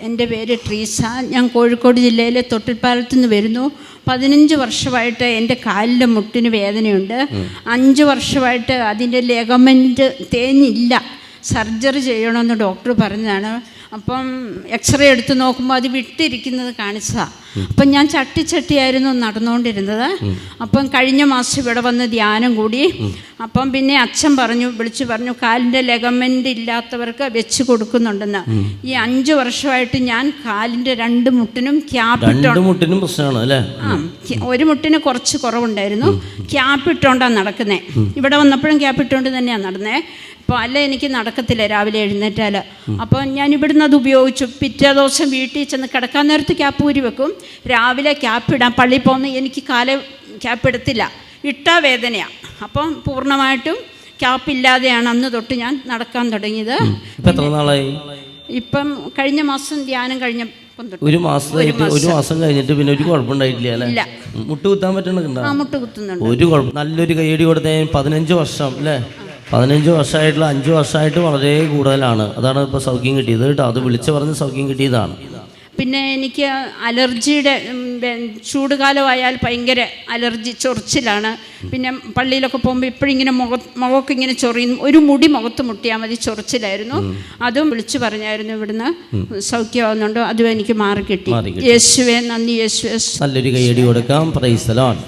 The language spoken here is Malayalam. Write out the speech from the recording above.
എന്റെ പേര് ട്രീസ. ഞാൻ കോഴിക്കോട് ജില്ലയിലെ തൊട്ടിൽപ്പാലത്തു നിന്ന് വരുന്നു. പതിനഞ്ച് വർഷമായിട്ട് എന്റെ കാലിന്റെ മുട്ടിന് വേദനയുണ്ട്. അഞ്ച് വർഷമായിട്ട് അതിന്റെ ലെഗമെന്റ് തേഞ്ഞില്ല. സർജറി ചെയ്യണമെന്ന് ഡോക്ടർ പറഞ്ഞതാണ്. അപ്പം എക്സ്റേ എടുത്ത് നോക്കുമ്പോൾ അത് വിട്ടിരിക്കുന്നത് കാണിച്ചതാണ് അപ്പം ഞാൻ ചട്ടിച്ചട്ടിയായിരുന്നു നടന്നുകൊണ്ടിരുന്നത്. അപ്പം കഴിഞ്ഞ മാസം ഇവിടെ വന്ന് ധ്യാനം കൂടി. അപ്പം പിന്നെ അച്ഛൻ പറഞ്ഞു വിളിച്ചു പറഞ്ഞു കാലിന്റെ ലെഗമെന്റ് ഇല്ലാത്തവർക്ക് വെച്ച് കൊടുക്കുന്നുണ്ടെന്ന്. ഈ അഞ്ച് വർഷമായിട്ട് ഞാൻ കാലിന്റെ രണ്ട് മുട്ടിനും ക്യാപ് രണ്ട് മുട്ടിനും പ്രശ്നമാണ് അല്ലേ? ആ. ഒരു മുട്ടിന് കുറച്ച് കുറവുണ്ടായിരുന്നു. ക്യാപ്പ് ഇട്ടോണ്ടാണ് നടക്കുന്നത് ഇവിടെ വന്നപ്പോഴും ക്യാപ്പ് ഇട്ടുകൊണ്ട് തന്നെയാണ് നടന്നത് അപ്പോൾ അല്ല എനിക്ക് നടക്കത്തില്ല രാവിലെ എഴുന്നേറ്റാൽ അപ്പോൾ ഞാൻ ഇവിടുന്ന് അത് ഉപയോഗിച്ചു. പിറ്റേ ദിവസം വീട്ടിൽ ചെന്ന് കിടക്കാൻ നേരത്ത് ക്യാപ്പ് ഊരി വെക്കും. രാവിലെ ക്യാപ്പ് ഇടാൻ പള്ളി പോകുന്ന എനിക്ക് കാല ക്യാപ്പ് എടുത്തില്ല. ഇട്ടാ വേദനയാണ് അപ്പം പൂർണമായിട്ടും ക്യാപ്പ് ഇല്ലാതെയാണ് അന്ന് തൊട്ട് ഞാൻ നടക്കാൻ തുടങ്ങിയത്. ഇപ്പൊ കഴിഞ്ഞ മാസം ധ്യാനം തൊട്ട് ഒരു മാസം ഒരു മാസം. കഴിഞ്ഞിട്ട് പിന്നെ ഒരു കുഴപ്പമുണ്ടായിട്ടില്ല അല്ലേ. മുട്ട് കുത്താൻ പറ്റണുണ്ടോ? ഒരു കുഴപ്പം നല്ലൊരു കൈയടി കൊടുത്ത പതിനഞ്ച് വർഷം അല്ലേ? പതിനഞ്ച് വർഷമായിട്ടുള്ള അഞ്ച് വർഷമായിട്ട് വളരെ കൂടുതലാണ്. അതാണ് ഇപ്പോൾ സൗഖ്യം കിട്ടിയത് കേട്ടോ. അത് വിളിച്ചു പറഞ്ഞ് സൗഖ്യം കിട്ടിയതാണ്. പിന്നെ എനിക്ക് അലർജിയുടെ ചൂടുകാലമായാൽ ഭയങ്കര അലർജി ചൊറിച്ചിലാണ്. പിന്നെ പള്ളിയിലൊക്കെ പോകുമ്പോൾ ഇപ്പോഴും ഇങ്ങനെ മുഖ മുഖമൊക്കെ ഇങ്ങനെ ചൊറിയും. ഒരു മുടി മുഖത്ത് മുട്ടിയാൽ മതി ചൊറിച്ചിലായിരുന്നു. അതും വിളിച്ചു പറഞ്ഞായിരുന്നു ഇവിടുന്ന്. സൗഖ്യമാകുന്നുണ്ടോ അതും എനിക്ക് മാറി കിട്ടി. യേശുവേ കിട്ടി. യേശുവെ നന്ദി യേശുവെ. നല്ലൊരു കൈയടി കൊടുക്കാം. പ്രൈസലോൺ